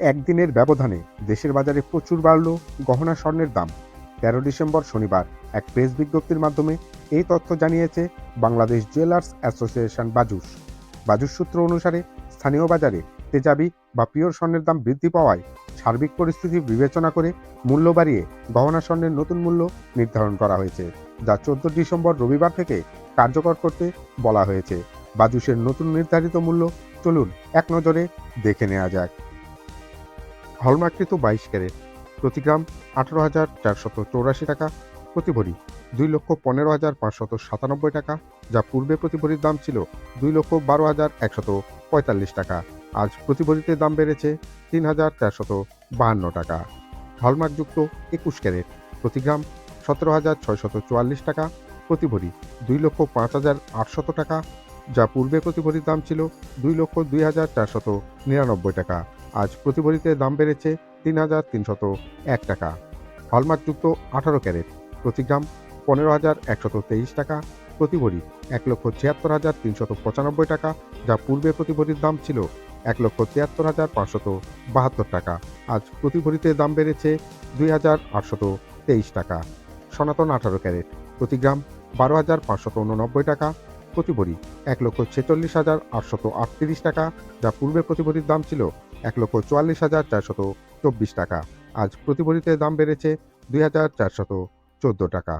একদিনের ব্যবধানে দেশের বাজারে প্রচুর বাড়ল গহনা স্বর্ণের দাম। তেরো ডিসেম্বর শনিবার এক প্রেস বিজ্ঞপ্তির মাধ্যমে এই তথ্য জানিয়েছে বাংলাদেশ জুয়েলার্স অ্যাসোসিয়েশন বাজুস। বাজুস সূত্র অনুসারে স্থানীয় বাজারে তেজাবি বা পিওর স্বর্ণের দাম বৃদ্ধি পাওয়ায় সার্বিক পরিস্থিতি বিবেচনা করে মূল্য বাড়িয়ে গহনা স্বর্ণের নতুন মূল্য নির্ধারণ করা হয়েছে, যা চোদ্দ ডিসেম্বর রবিবার থেকে কার্যকর করতে বলা হয়েছে। বাজুসের নতুন নির্ধারিত মূল্য চলুন এক নজরে দেখে নেওয়া যাক। হলমার্ককৃত বাইশ ক্যারেট। প্রতি গ্রাম আঠারো হাজার চারশত চৌরাশি টাকা, প্রতি ভরি দুই লক্ষ পনেরো হাজার পাঁচশত সাতানব্বই টাকা, যা পূর্বে প্রতি ভরির দাম ছিল দুই লক্ষ বারো হাজার একশত পঁয়তাল্লিশ টাকা। আজ প্রতি ভরিতে দাম বেড়েছে তিন হাজার চারশত বাহান্ন টাকা। হলমার্কযুক্ত একুশ ক্যারেট, প্রতি গ্রাম সতেরো হাজার ছয়শত চুয়াল্লিশ টাকা, প্রতি ভরি দুই লক্ষ পাঁচ হাজার আটশত টাকা, যা পূর্বে প্রতি ভরির দাম ছিল দুই লক্ষ দুই হাজার চারশত নিরানব্বই টাকা। আজ প্রতি ভরিতে দাম বেড়েছে তিন হাজার তিনশত এক টাকা। হলমার্কযুক্ত আঠারো ক্যারেট। প্রতি গ্রাম পনেরো হাজার একশত তেইশ টাকা। প্রতি ভরি এক লক্ষ ছিয়াত্তর হাজার তিনশত পঁচানব্বই টাকা, যা পূর্বে প্রতি ভরির দাম ছিল এক লক্ষ তিয়াত্তর হাজার পাঁচশত বাহাত্তর টাকা। আজ প্রতি ভরিতে দাম বেড়েছে দুই হাজার আটশত তেইশ টাকা। সনাতন আঠারো ক্যারেট। প্রতি গ্রাম বারো হাজার পাঁচশত উননব্বই টাকা। প্রতি ভরি এক লক্ষ ছেচল্লিশ হাজার আটশত আটত্রিশ টাকা, যা পূর্বে প্রতি ভরির দাম ছিল এক লক্ষ চুয়াল্লিশ হাজার চারশত চব্বিশ টাকা। আজ প্রতি ভরিতে দাম বেড়েছে দুই হাজার চারশত চোদ্দ টাকা।